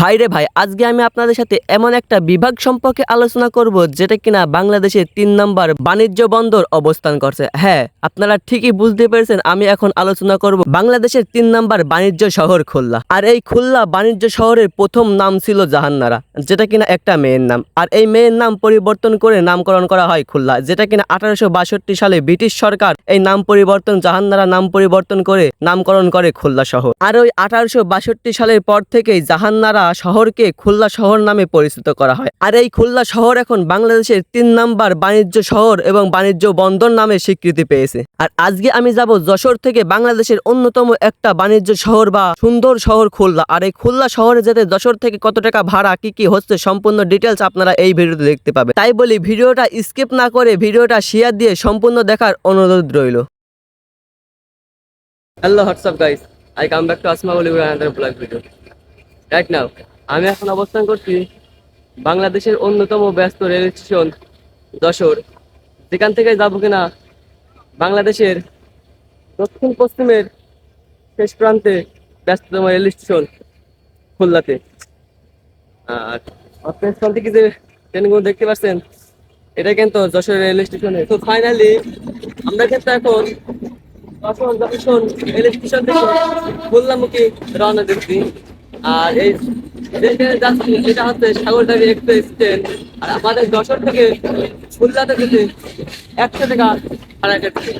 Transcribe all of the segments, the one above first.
ভাইরে ভাই, আজকে আমি আপনাদের সাথে এমন একটা বিভাগ সম্পর্কে আলোচনা করব যেটা কিনা বাংলাদেশের তিন নম্বর বাণিজ্য বন্দর অবস্থান করছে। হ্যাঁ আপনারা ঠিকই বুঝতে পেরেছেন, আমি এখন আলোচনা করব বাংলাদেশের তিন নম্বর বাণিজ্য শহর খুলনা। আর এই খুলনা বাণিজ্য শহরের প্রথম নাম ছিল জাহান্নারা, যেটা কিনা একটা মেয়ের নাম। আর এই মেয়ের নাম পরিবর্তন করে নামকরণ করা হয় খুলনা, যেটা কিনা আঠারোশো বাষট্টি সালে ব্রিটিশ সরকার এই নাম পরিবর্তন, জাহান্নারা নাম পরিবর্তন করে নামকরণ করে খুলনা শহর। আর ওই আঠারোশো বাষট্টি সালের পর থেকেই জাহান্নারা শহরকে খুলনা শহর নামে পরিচিত করা হয়। আর এই খুলনা শহর এখন বাংলাদেশের তিন নাম্বার বাণিজ্য শহর এবং বাণিজ্য বন্দর নামে স্বীকৃতি পেয়েছে। আর আজকে আমি যাব যশোর থেকে বাংলাদেশের অন্যতম একটা বাণিজ্য শহর বা সুন্দর শহর খুলনা। আর এই খুলনা শহরে যেতে যশোর থেকে কত টাকা ভাড়া, কি কি হচ্ছে সম্পূর্ণ ডিটেলস আপনারা এই ভিডিওতে দেখতে পাবেন। তাই বলি, ভিডিওটা স্কিপ না করে ভিডিওটা শেয়ার দিয়ে সম্পূর্ণ দেখার অনুরোধ রইল। Hello WhatsApp guys I come back to Asma another blog video right now আমি এখন অবস্থান করছি বাংলাদেশের অন্যতম ব্যস্ত রেল স্টেশন যশোর। যেখান থেকে যাব কিনা বাংলাদেশের দক্ষিণ পশ্চিমের শেষ প্রান্তে ব্যস্ততম রেল স্টেশন খুলনাতে। আর আপনার স্থান থেকে যে ট্রেনগুলো দেখতে পাচ্ছেন, এটা কিন্তু যশোর রেল স্টেশনে। তো ফাইনালি আমরা কিন্তু এখন যশোর যশোর রেল স্টেশন থেকে খুলনামুখী রওনা দিচ্ছি। আর এই যাচ্ছি সেটা হচ্ছে সাগরদারি এক্সপ্রেস ট্রেন আর আমাদের যশোর থেকে খুলনাতে যেতে একশো টাকা ভাড়া কেটেছে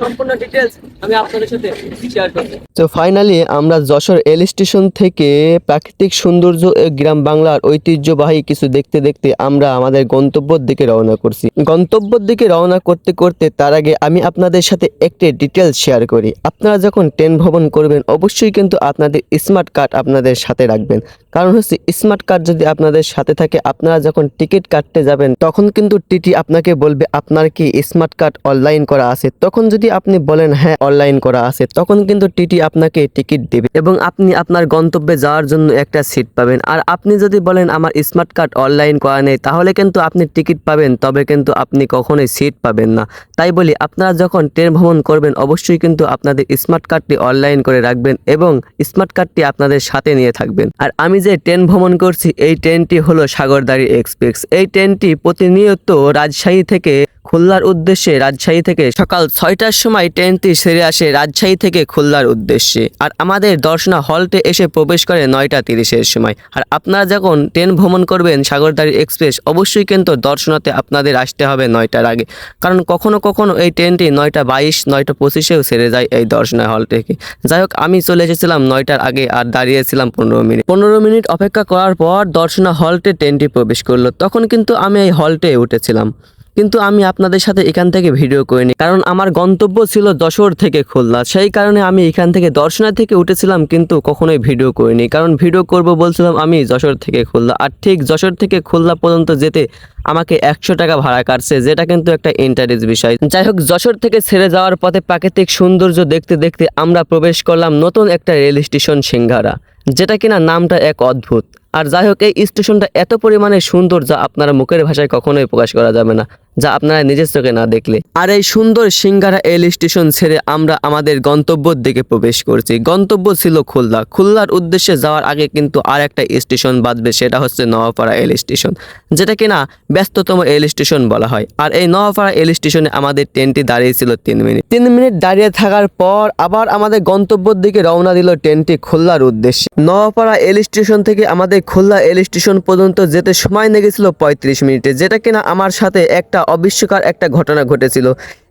সম্পূর্ণ ডিটেলস আমি আপনাদের সাথে শেয়ার করব। তো ফাইনালি আমরা যশোর রেল স্টেশন থেকে প্রাকৃতিক সৌন্দর্য গ্রাম বাংলার ঐতিহ্যবাহী কিছু দেখতে দেখতে আমরা আমাদের গন্তব্যের দিকে রওনা করছি। গন্তব্যের দিকে রওনা করতে করতে তার আগে আমি আপনাদের সাথে একটি ডিটেলস শেয়ার করি। আপনারা যখন ট্রেন ভ্রমণ করবেন, অবশ্যই কিন্তু আপনাদের স্মার্ট কার্ড আপনাদের সাথে রাখবেন। কারণ হচ্ছে স্মার্ট কার্ড যদি আপনাদের সাথে থাকে, আপনারা যখন টিকিট কাটতে যাবেন, তখন কিন্তু টিটি আপনাকে বলবে আপনার কি স্মার্ট কার্ড অনলাইন করা আছে? তখন যদি আপনি বলেন হ্যাঁ অনলাইন করা আছে, তখন কিন্তু টিটি আপনাকে টিকিট দেবে এবং আপনি আপনার গন্তব্যে যাওয়ার জন্য একটা সিট পাবেন। আর আপনি যদি বলেন, আমার স্মার্ট কার্ড অনলাইন করা নেই, তাহলে কিন্তু আপনি টিকিট পাবেন, তবে কিন্তু আপনি কখনোই সিট পাবেন না। তাই বলি, আপনারা যখন ট্রেন ভ্রমণ করবেন, অবশ্যই কিন্তু আপনাদের স্মার্ট কার্ডটি অনলাইন করে রাখবেন এবং স্মার্ট কার্ডটি আপনাদের সাথে নিয়ে থাকবেন। আর আমি যে ট্রেন ভ্রমণ করছি এই ট্রেনটি হলো সাগরদারি এক্সপ্রেস। এই ট্রেনটি প্রতিনিয়ত রাজশাহী থেকে খুলনার উদ্দেশ্যে রাজশাহী থেকে সকাল ছয়টার সময় ট্রেনটি সেরে আসে রাজশাহী থেকে খুলনার উদ্দেশ্যে। আর আমাদের দর্শনা হলটে এসে প্রবেশ করে নয়টা তিরিশের সময়। আর আপনারা যখন ট্রেন ভ্রমণ করবেন সাগরদারি এক্সপ্রেস, অবশ্যই কিন্তু দর্শনাতে আপনাদের আসতে হবে নয়টার আগে। কারণ কখনো কখনো এই ট্রেনটি নয়টা বাইশ, নয়টা পঁচিশেও সেরে যায় এই দর্শনা হল থেকে। যাই হোক, আমি চলে এসেছিলাম নয়টার আগে আর দাঁড়িয়েছিলাম পনেরো মিনিট। পনেরো মিনিট অপেক্ষা করার পর দর্শনা হলটে ট্রেনটি প্রবেশ করল। তখন কিন্তু আমি এই হলটে উঠেছিলাম। কিন্তু আমি আপনাদের সাথে এখান থেকে ভিডিও করিনি। কারণ আমার গন্তব্য ছিল যশোর থেকে খুলনা। সেই কারণে আমি এখান থেকে দর্শনা থেকে উঠেছিলাম, কিন্তু কখনোই ভিডিও করিনি। কারণ ভিডিও করব বলছিলাম আমি যশোর থেকে খুলনা। আর ঠিক যশোর থেকে খুলনা পর্যন্ত যেতে আমাকে একশো টাকা ভাড়া কাটছে, যেটা কিন্তু একটা ইন্টারেস্ট বিষয়। যাই হোক, যশোর থেকে ছেড়ে যাওয়ার পথে প্রাকৃতিক সৌন্দর্য দেখতে দেখতে আমরা প্রবেশ করলাম নতুন একটা রেল স্টেশন সিংহারা যেটা কিনা নামটা এক অদ্ভুত। আর যাই হোক, এই স্টেশনটা এত পরিমাণে সুন্দর যা আপনারা মুখের ভাষায় কখনোই প্রকাশ করা যাবে না, যা আপনারা নিজের চোখে না দেখলে। আর এই সুন্দর সিঙ্গারা রেল স্টেশন ছেড়ে আমরা আমাদের গন্তব্যের দিকে প্রবেশ করছি। গন্তব্য ছিল খুলনা। খুলনার উদ্দেশ্যে যাওয়ার আগে কিন্তু আর একটা স্টেশন বাঁধবে, সেটা হচ্ছে নওয়াপাড়া রেল স্টেশন, যেটা কিনা ব্যস্ততম রেল স্টেশন বলা হয়। আর এই নওয়াপাড়া রেল স্টেশনে আমাদের ট্রেনটি দাঁড়িয়েছিল তিন মিনিট। তিন মিনিট দাঁড়িয়ে থাকার পর আবার আমাদের গন্তব্যের দিকে রওনা দিল ট্রেনটি খুলনার উদ্দেশ্যে। নওয়াপাড়া রেল স্টেশন থেকে আমাদের খুলনা রেল স্টেশন পর্যন্ত যেতে সময় লেগেছিল পঁয়ত্রিশ মিনিটে, যেটা কিনা আমার সাথে একটা অবিশ্বাস্যকর একটা ঘটনা ঘটেছিল।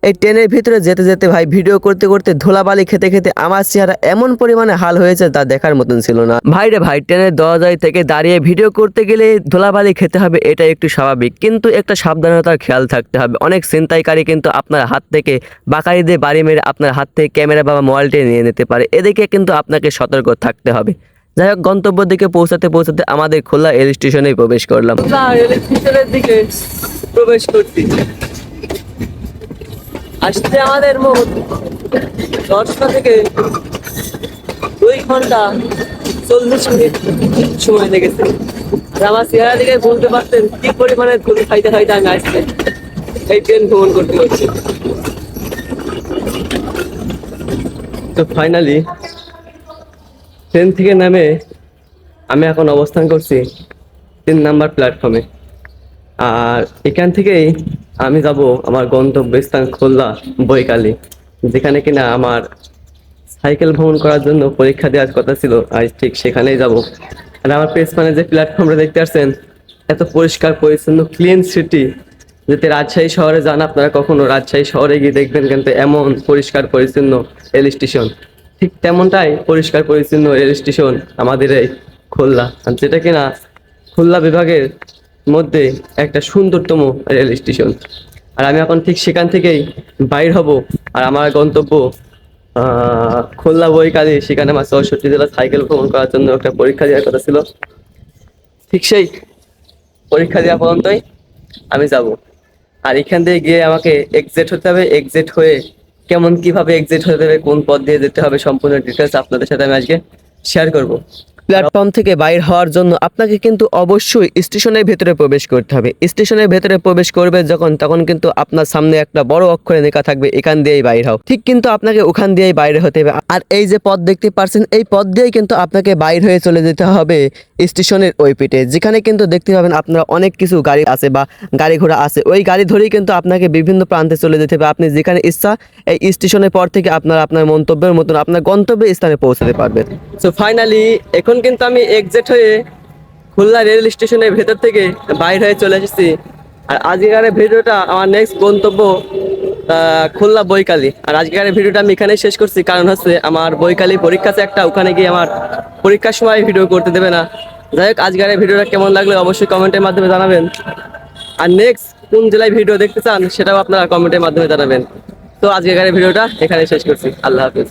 এই ট্রেনের ভিতরে যেতে যেতে ভাই ভিডিও করতে করতে ধুলাবালি খেতে খেতে আমার চেহারা এমন পরিমাণে হাল হয়েছে তা দেখার মতন ছিল না। ভাই রে ভাই, ট্রেনের দরজায় থেকে দাঁড়িয়ে ভিডিও করতে গেলে ধুলাবালি খেতে হবে এটা একটু স্বাভাবিক, কিন্তু একটা সাবধানতার খেয়াল থাকতে হবে। অনেক ছিনতাইকারী কিন্তু আপনার হাত থেকে বাকারি দিয়ে বাড়ি মেরে আপনার হাত থেকে ক্যামেরা বা মোবাইলটি নিয়ে নিতে পারে, এদিকে কিন্তু আপনাকে সতর্ক থাকতে হবে। যাই হোক গন্তব্যের দিকে পৌঁছাতে পৌঁছাতে আমাদের খোলা রেল স্টেশনে প্রবেশ করলাম। প্রবেশ করছি। আসতে আমাদের মোট দশটা থেকে দুই ঘণ্টা চল্লিশ মিনিট সময় লেগেছে। আর আমার চেহারা দিকে বলতে পারতেন কি পরিমাণে ধুল খাইতে খাইতে আমি আসছে। এই ট্রেন ভ্রমণ করতে হচ্ছে তো ফাইনালি ট্রেন থেকে নামে আমি এখন অবস্থান করছি তিন নাম্বার প্ল্যাটফর্মে আর এখান থেকেই আমি যাব আমার গন্তব্যস্থান খুলনা, বৈকালী, যেখানে কিনা আমার সাইকেল ভ্রমণ করার জন্য পরীক্ষা দেওয়ার কথা ছিল আজ ঠিক সেখানেই যাব। আর আমার পেছনে যে প্ল্যাটফর্মটা দেখতে পাচ্ছেন এত পরিষ্কার, পরিচ্ছন্ন ক্লিন সিটি যেতে রাজশাহী শহরে যান আপনারা কখনো? রাজশাহী শহরে গিয়ে দেখবেন কিন্তু এমন পরিষ্কার, পরিচ্ছন্ন রেল স্টেশন। ঠিক তেমনটাই পরিষ্কার পরিচ্ছন্ন রেল স্টেশন আমাদের এই খুলনা। যেটা কিনা খুলনা বিভাগের মধ্যে একটা সুন্দরতম রেল স্টেশন। আর আমি এখন ঠিক সেখান থেকেই বাইর হব। আর আমার গন্তব্য খুলনা বইকালি সেখানে আমার চৌষট্টি জেলা সাইকেল ভ্রমণ করার জন্য একটা পরীক্ষা দেওয়ার কথা ছিল। ঠিক সেই পরীক্ষা দেওয়া পর্যন্তই আমি যাব। আর এখান থেকে গিয়ে আমাকে এক্সিট হতে হবে। এক্সিট হয়ে কেমন, কীভাবে এক্সিট হয়ে যাবে, কোন পথ দিয়ে যেতে হবে, সম্পূর্ণ ডিটেলস আপনাদের সাথে আমি আজকে শেয়ার করব। প্ল্যাটফর্ম থেকে বাইর হওয়ার জন্য আপনাকে কিন্তু অবশ্যই স্টেশনের ভেতরে প্রবেশ করতে হবে। স্টেশনের ভেতরে প্রবেশ করবে যখন, তখন কিন্তু আপনার সামনে একটা বড় অক্ষরে লেখা থাকবে, এখান দিয়েই বাইর হও। ঠিক কিন্তু আপনাকে ওখান দিয়েই বাইরে হতে হবে। আর এই যে পথ দেখতে পারছেন, এই পথ দিয়েই কিন্তু আপনাকে বাইর হয়ে চলে যেতে হবে স্টেশনের ওই পিঠে। যেখানে কিন্তু দেখতে পাবেন আপনারা অনেক কিছু গাড়ি আছে বা গাড়ি ঘোড়া আছে। ওই গাড়ি ধরেই কিন্তু আপনাকে বিভিন্ন প্রান্তে চলে যেতে হবে। আপনি যেখানে ইচ্ছা এই স্টেশনের পর থেকে আপনার আপনার মন্তব্যের মতন আপনার গন্তব্যের স্থানে পৌঁছাতে পারবেন। সো ফাইনালি এখন কিন্তু আমি এক্সিট হয়ে খুলনা রেল স্টেশনের ভেতর থেকে বাইর হয়ে চলে এসেছি। আর আজকের ভিডিওটা আমার নেক্সট গন্তব্য খুলনা বইকালি আর আজকের ভিডিওটা আমি এখানেই শেষ করছি, কারণ হচ্ছে আমার বইকালি পরীক্ষা আছে একটা, ওখানে গিয়ে আমার পরীক্ষার সময় ভিডিও করতে দেবে না। যাই হোক, আজকের ভিডিওটা কেমন লাগল অবশ্যই কমেন্টের মাধ্যমে জানাবেন। আর নেক্সট কোন জেলায় ভিডিও দেখতে চান, সেটাও আপনারা কমেন্টের মাধ্যমে জানাবেন। তো আজকের ভিডিওটা এখানে শেষ করছি। আল্লাহ হাফিজ।